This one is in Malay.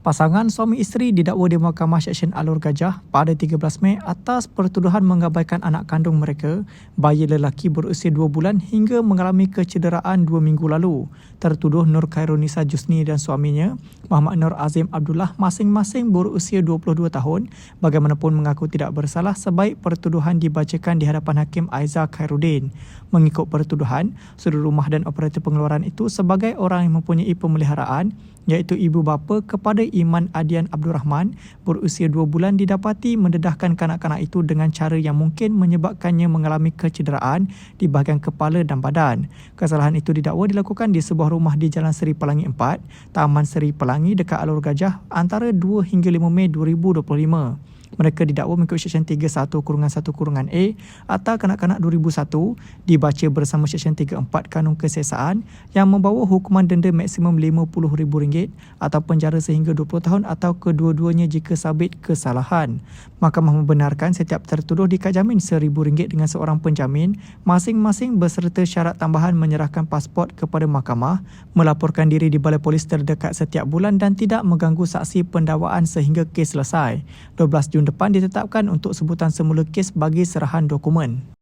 Pasangan suami isteri didakwa di Mahkamah Seksyen Alur Gajah pada 13 Mei atas pertuduhan mengabaikan anak kandung mereka, bayi lelaki berusia 2 bulan hingga mengalami kecederaan 2 minggu lalu. Tertuduh Nur Khairunisa Jusni dan suaminya, Muhammad Nur Azim Abdullah masing-masing berusia 22 tahun, bagaimanapun mengaku tidak bersalah sebaik pertuduhan dibacakan di hadapan Hakim Aiza Khairuddin. Mengikut pertuduhan, sudut rumah dan operator pengeluaran itu sebagai orang yang mempunyai pemeliharaan iaitu ibu bapa kepada Iman Adian Abdul Rahman berusia 2 bulan didapati mendedahkan kanak-kanak itu dengan cara yang mungkin menyebabkannya mengalami kecederaan di bahagian kepala dan badan. Kesalahan itu didakwa dilakukan di sebuah rumah di Jalan Seri Pelangi 4, Taman Seri Pelangi dekat Alur Gajah antara 2 hingga 5 Mei 2025. Mereka didakwa mengikut Seksyen 31 kurungan 1 kurungan A atau Kanak-Kanak 2001 dibaca bersama Seksyen 34 Kanun Kesesaan yang membawa hukuman denda maksimum RM50,000 atau penjara sehingga 20 tahun atau kedua-duanya jika sabit kesalahan. Mahkamah membenarkan setiap tertuduh dikajamin RM1,000 dengan seorang penjamin masing-masing beserta syarat tambahan menyerahkan pasport kepada mahkamah, melaporkan diri di balai polis terdekat setiap bulan dan tidak mengganggu saksi pendakwaan sehingga kes selesai. 12 Jun depan ditetapkan untuk sebutan semula kes bagi serahan dokumen.